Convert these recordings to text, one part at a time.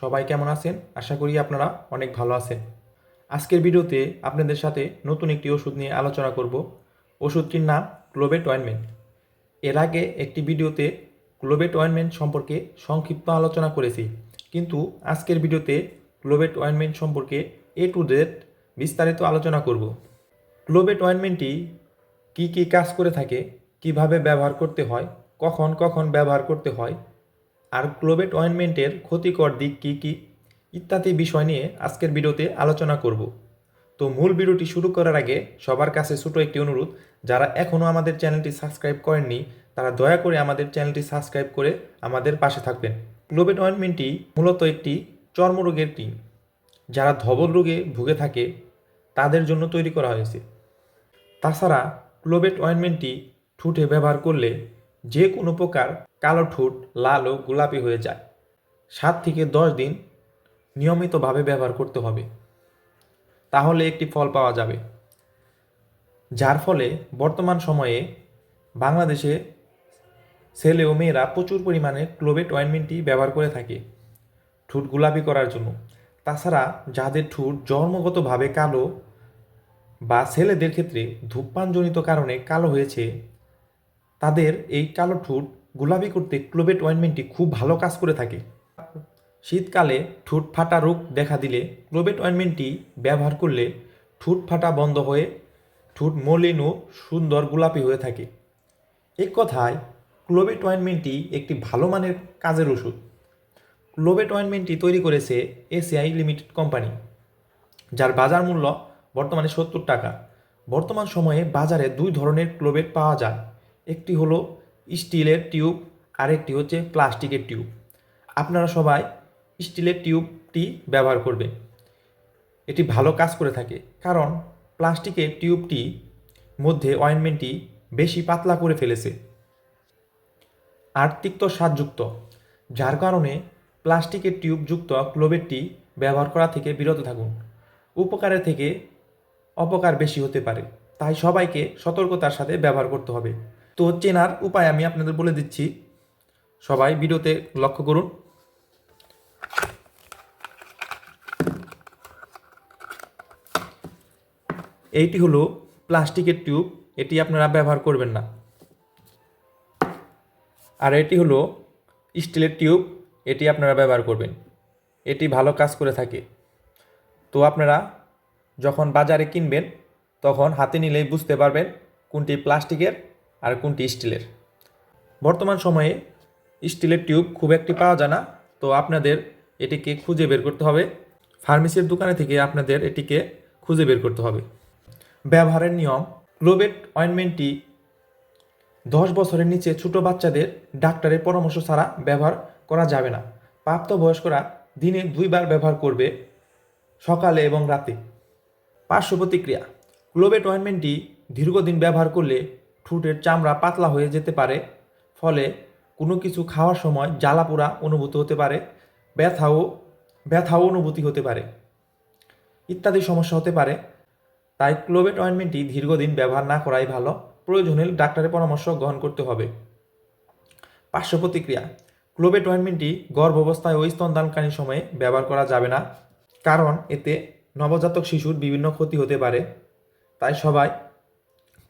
সবাই কেমন আছেন? আশা করি আপনারা অনেক ভালো আছেন। আজকের ভিডিওতে আপনাদের সাথে নতুন একটি ওষুধ নিয়ে আলোচনা করব। ওষুধটির নাম ক্লোবেট অয়েনমেন্ট। এর আগে একটি ভিডিওতে ক্লোবেট অয়েনমেন্ট সম্পর্কে সংক্ষিপ্ত আলোচনা করেছি। কিন্তু আজকের ভিডিওতে ক্লোবেট অয়েনমেন্ট সম্পর্কে এ টু জেড বিস্তারিত আলোচনা করব। ক্লোবেট অয়েনমেন্টটি কী কী কাজ করে থাকে, কীভাবে ব্যবহার করতে হয়, কখন কখন ব্যবহার করতে হয় আর ক্লোবেট অয়েনমেন্টের ক্ষতিকর দিক কী কী, ইত্যাদি বিষয় নিয়ে আজকের ভিডিওতে আলোচনা করব। তো মূল ভিডিওটি শুরু করার আগে সবার কাছে ছোটো একটি অনুরোধ, যারা এখনও আমাদের চ্যানেলটি সাবস্ক্রাইব করেননি, তারা দয়া করে আমাদের চ্যানেলটি সাবস্ক্রাইব করে আমাদের পাশে থাকবেন। ক্লোবেট অয়েনমেন্টটি মূলত একটি চর্মরোগের টিম। যারা ধবল রোগে ভুগে থাকে, তাদের জন্য তৈরি করা হয়েছে। তাছাড়া ক্লোবেট অয়েনমেন্টটি ঠুঁটে ব্যবহার করলে যে কোনো প্রকার কালো ঠোঁট, লাল ও গোলাপি হয়ে যায়। সাত থেকে দশ দিন নিয়মিতভাবে ব্যবহার করতে হবে। তাহলে একটি ফল পাওয়া যাবে। যার ফলে বর্তমান সময়ে বাংলাদেশে ছেলে ও মেয়েরা প্রচুর পরিমাণে ক্লোবেট অয়েনমেন্টটি ব্যবহার করে থাকে ঠোঁট গোলাপি করার জন্য। তাছাড়া যাদের ঠোঁট জন্মগতভাবে কালো বা ছেলেদের ক্ষেত্রে ধূপপানজনিত কারণে কালো হয়েছে তাদের এই কালো ঠোঁট গোলাপি করতে ক্লোবেট অয়েনমেন্টটি খুব ভালো কাজ করে থাকে। শীতকালে ঠোঁট ফাটা রোগ দেখা দিলে ক্লোবেট অয়েনমেন্টটি ব্যবহার করলে ঠোঁট ফাটা বন্ধ হয়ে ঠোঁট মলিন ও সুন্দর গোলাপি হয়ে থাকে। এক কথায় ক্লোবেট অয়েনমেন্টটি একটি ভালো মানের কাজের ওষুধ। ক্লোবেট অয়েনমেন্টটি তৈরি করেছে এসিআই লিমিটেড কোম্পানি, যার বাজার মূল্য বর্তমানে সত্তর টাকা। বর্তমান সময়ে বাজারে দুই ধরনের ক্লোবেট পাওয়া যায়। একটি হলো স্টিলের টিউব, আরেকটি হচ্ছে প্লাস্টিকের টিউব। আপনারা সবাই স্টিলের টিউবটি ব্যবহার করবে। এটি ভালো কাজ করে থাকে কারণ প্লাস্টিকের টিউবটি মধ্যে অয়েনমেন্টটি বেশি পাতলা করে ফেলেছে। আর তিক্ত স্বাদযুক্ত, যার কারণে প্লাস্টিকের টিউবযুক্ত ক্লোবেটটি ব্যবহার করা থেকে বিরত থাকুন। উপকারের থেকে অপকার বেশি হতে পারে, তাই সবাইকে সতর্কতার সাথে ব্যবহার করতে হবে। তো চেনার উপায় আমি আপনাদের বলে দিচ্ছি। সবাই ভিডিওতে লক্ষ্য করুন। এইটি হলো প্লাস্টিকের টিউব, এটি আপনারা ব্যবহার করবেন না। আর এটি হলো স্টিলের টিউব, এটি আপনারা ব্যবহার করবেন। এটি ভালো কাজ করে থাকে। তো আপনারা যখন বাজারে কিনবেন, তখন হাতে নিলেই বুঝতে পারবেন কোনটি প্লাস্টিকের আর কোনটি স্টিলের? বর্তমান সময়ে স্টিলের টিউব খুব একটি পাওয়া যায় না, তো আপনাদের এটিকে খুঁজে বের করতে হবে। ফার্মেসির দোকানে থেকে আপনাদের এটিকে খুঁজে বের করতে হবে। ব্যবহারের নিয়ম ক্লোবেট অয়েনমেন্টটি দশ বছরের নিচে ছোট বাচ্চাদের ডাক্তারের পরামর্শ ছাড়া ব্যবহার করা যাবে না। প্রাপ্তবয়স্করা দিনে দুইবার ব্যবহার করবে, সকালে এবং রাতে। পার্শ্ব প্রতিক্রিয়া ক্লোবেট অয়েনমেন্টটি দীর্ঘদিন ব্যবহার করলে ঠোঁটের চামড়া পাতলা হয়ে যেতে পারে, ফলে কোনো কিছু খাওয়ার সময় জ্বালাপোড়া অনুভূত হতে পারে, ব্যথাও ব্যথাও অনুভূতি হতে পারে। ইত্যাদি সমস্যা হতে পারে। তাই ক্লোবেট অয়েনমেন্টটি দীর্ঘদিন ব্যবহার না করাই ভালো। প্রয়োজন ডাক্তারের পরামর্শ গ্রহণ করতে হবে। পার্শ্ব প্রতিক্রিয়া। ক্লোবেট অয়েনমেন্টটি গর্ভাবস্থায় ও স্তনদানকালীন সময়ে ব্যবহার করা যাবে না, কারণ এতে নবজাতক শিশুর বিভিন্ন ক্ষতি হতে পারে। তাই সবাই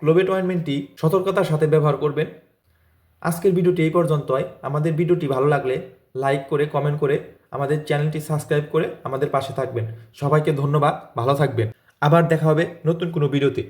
ক্লোবেট অয়েনমেন্টটি সতর্কতার সাথে ব্যবহার করবেন। আজকের ভিডিওটি এই পর্যন্তই। আমাদের ভিডিওটি ভালো লাগলে লাইক করে কমেন্ট করে আমাদের চ্যানেলটি সাবস্ক্রাইব করে আমাদের পাশে থাকবেন। সবাইকে ধন্যবাদ, ভালো থাকবেন। আবার দেখা হবে নতুন কোনো ভিডিওতে।